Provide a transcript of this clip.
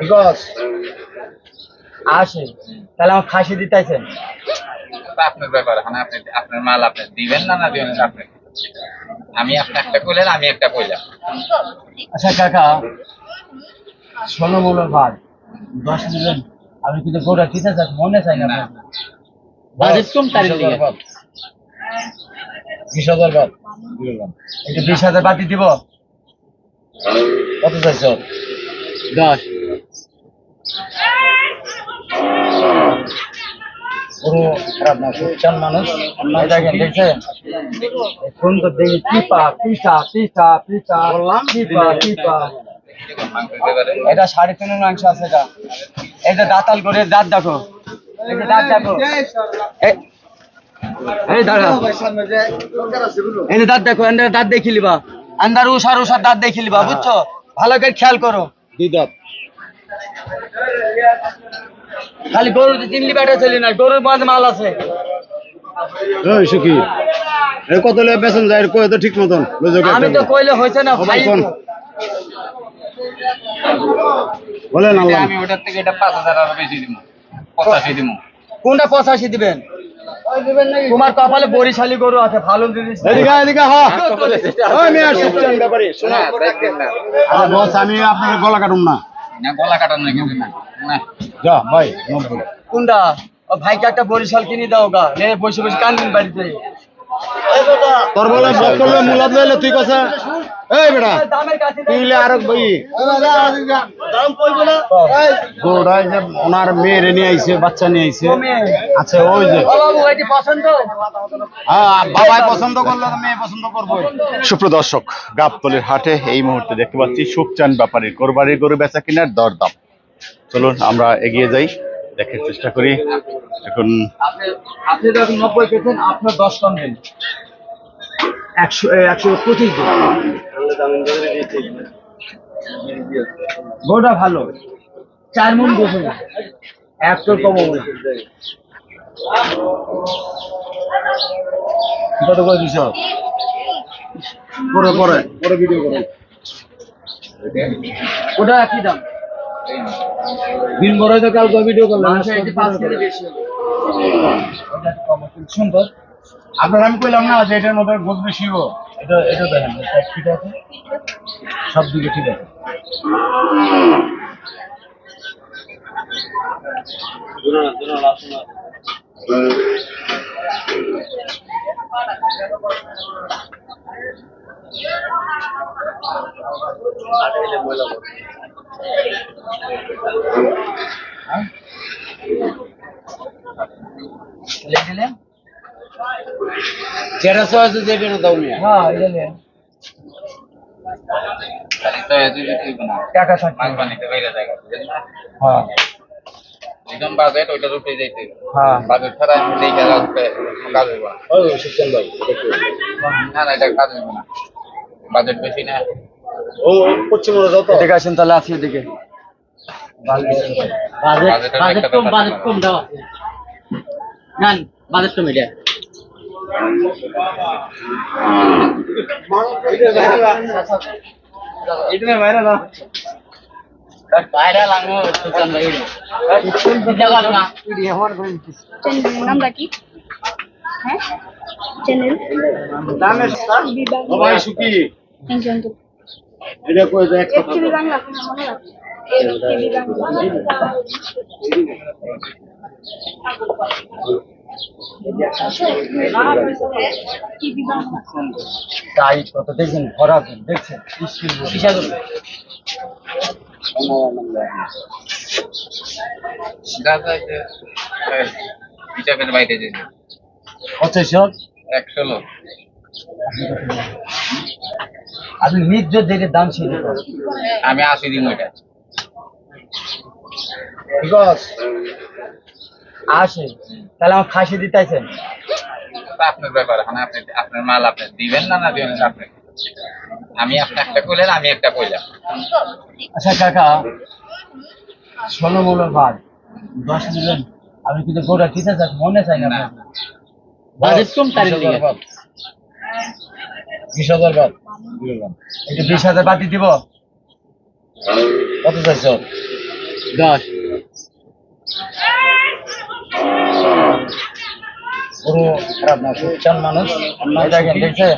Because আসে তাহলে আমার খাসি দিতেছেন। আপনার ব্যাপার এখন আপনি আপনার মাল আপনি দিবেন না না দিবেন আপনি? আমি আপনি একটা কইলেন আমি একটা কইলাম। আচ্ছা কাকা ষোলো মূল ভাত দশ দিবেন। আমি কিন্তু গোটা দিতে চাই মনে চাই না না। বাজেট কম তারিখ বিশ হাজার বাদ একটু বিশ হাজার বাদ দিব। কত চাইছ? দশ। পুরো খারাপ না সুচান মানুষ। দেখেন দেখছেন এখন তো দেখি পিপা পিসা পিসা পিসা। বললাম পিপা পিপা। এটা সাড়ে তিন মাংস আছে এটা। এটা দাঁতাল করে দাঁত দেখো। দাঁত দেখো। এই দাঁড়া। এই দাঁত দেখো এনে দাঁত দেখি লিবা আন্দার উষার উষার দাঁত দেখি লিবা বুঝছ? ভালো করে খেয়াল করো। দুই দাঁত খালি গরু চিনলি বেটা চলি না গরুর মাঝে মাল আছে। সুখী কত লেগে যায় কই তো ঠিক মতন? লজক আমি তো কইলে হয়েছে না ভাই। কোন? বলেন আমি ওটার থেকে এটা পাঁচ হাজার আরও বেশি দিব পঁচাশি দিব কোনটা পঁচাশি দিবেন? তোমার কপালে বরিশালি গরু আছে ভালো জিনিস এদিকে এদিকে হ। ওই মিয়া সুখচান ব্যাপারে শোনো না দেখবেন না। আরে বস আমি আপনাকে গলা কাটুম না। না গলা কাটানো না। না। যা ভাই কোনটা? ও ভাইকে একটা বরিশাল কিনে দাও গা। বসে বসে কান্দিন বাড়িতে। তোর বলে বক করলে মুলাদ লইলে তুই কথা এই বেটা দামের কাছে তুই হইলে আরও বই। দাম কইবো না। গোড়ায় যে ওনার মেয়েরে নিয়ে আইছে বাচ্চা নিয়ে আইছে। আচ্ছা ওই যে। ও বাবু এটি পছন্দ হ্যাঁ বাবাই পছন্দ করলে মেয়ে পছন্দ করব সুপ্রদর্শক গাবতলির হাটে এই মুহূর্তে দেখতে পাচ্ছি সুখচান ব্যাপারী কোরবানির গরু বেচা কিনার দরদাম। চলুন আমরা এগিয়ে যাই দেখার চেষ্টা করি। এখন আপনি আপনি যখন নব্বই পেয়েছেন আপনার দশ কম দিন। একশো একশো পঁচিশ দিন গোটা ভালো। চার মন বসে না। কত করে দিছ? পরে পরে পরে ভিডিও করো। ওটা একই দাম। দিন বড় তো কালকে ভিডিও করলাম। সুন্দর। আপনার, আমি কইলাম না যে এটার মধ্যে গোছ বেশি এটা এটা দেখেন ঠিক আছে। সব দিকে ঠিক আছে। লে সহ আছে যেটা দাও মিয়া হ্যাঁ এটা নেন তাহলে তো এত যদি দিব না টাকা হ্যাঁ একদম বাজেট ওইটার উপরে যাইতে হ্যাঁ বাজেট ছাড়া আমি সেই কাজ কাজ হইব না ওই সুখচান ভাই না না এটা কাজ হইব না বাজেট বেশি না ও পশ্চিম যাও তো এদিকে আসেন তাহলে আসি এদিকে বাজেট বাজেট কম বাজেট কম দাও না বাজেট কম এটা নামটা কি? হ্যাঁ? চ্যানেল এটা কই একচুয়ালি বাংলা। তাই কত দেখছেন ভরা দেখছেন? হিসাবের বাইরে যেতে একশো লোক আপনি দেখে দাম ছিল আমি আশি দিন ওইটা। আসে তাহলে আমার ফাঁসি দিতেছেন। তা আপনার ব্যাপার এখন আপনি আপনার মাল আপনি দিবেন না না দিবেন আপনি? আমি আপনি একটা কইলেন আমি একটা কইলাম। আচ্ছা কাকা ষোলো মূল বাদ। দশ দিবেন আমি কিন্তু গোটা দিতে চাই মনে চাই না না। বাজেট কম তারিখ বিশ হাজার বাদ। একটু বিশ হাজার বাদ দিব। কত চাইছো? দশ। গরু খারাপ না সুচান মানুষ। দেখেন দেখছেন?